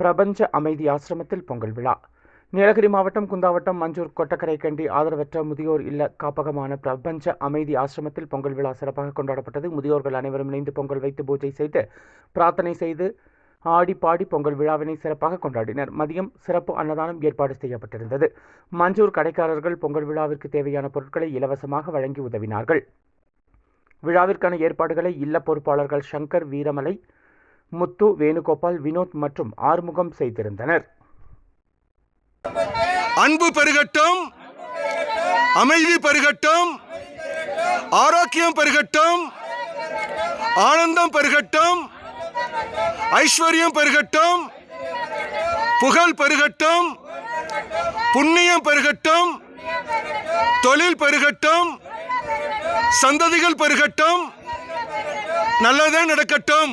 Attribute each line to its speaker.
Speaker 1: பிரபஞ்ச அமைதி ஆசிரமத்தில் பொங்கல் விழா. நீலகிரி மாவட்டம் குந்தாவட்டம் மஞ்சூர் கொட்டக்கரை கண்டி ஆதரவற்ற முதியோர் இல்ல காப்பகமான பிரபஞ்ச அமைதி ஆசிரமத்தில் பொங்கல் விழா சிறப்பாக கொண்டாடப்பட்டது. முதியோர்கள் அனைவரும் இணைந்து பொங்கல் வைத்து பூஜை செய்து பிரார்த்தனை செய்து ஆடி பாடி பொங்கல் விழாவினை சிறப்பாக கொண்டாடினர். மதியம் சிறப்பு அன்னதானம் ஏற்பாடு செய்யப்பட்டிருந்தது. மஞ்சூர் கடைக்காரர்கள் பொங்கல் விழாவிற்கு தேவையான பொருட்களை இலவசமாக வழங்கி உதவினார்கள். விழாவிற்கான ஏற்பாடுகளை இல்ல பொறுப்பாளர்கள் சங்கர் வீரமலை முத்து வேணுகோபால் வினோத் மற்றும் ஆறுமுகம் செய்திருந்தனர்.
Speaker 2: அன்பு பெருகட்டும் அமைதி பெருகட்டும் ஆரோக்கியம் பெருகட்டும் ஆனந்தம் பெருகட்டும் ஐஸ்வர்யம் பெருகட்டும் புகழ் பெருகட்டும் புண்ணியம் பெருகட்டும் தொழில் பெருகட்டும் சந்ததிகள் பெருகட்டும் நல்லதே நடக்கட்டும்.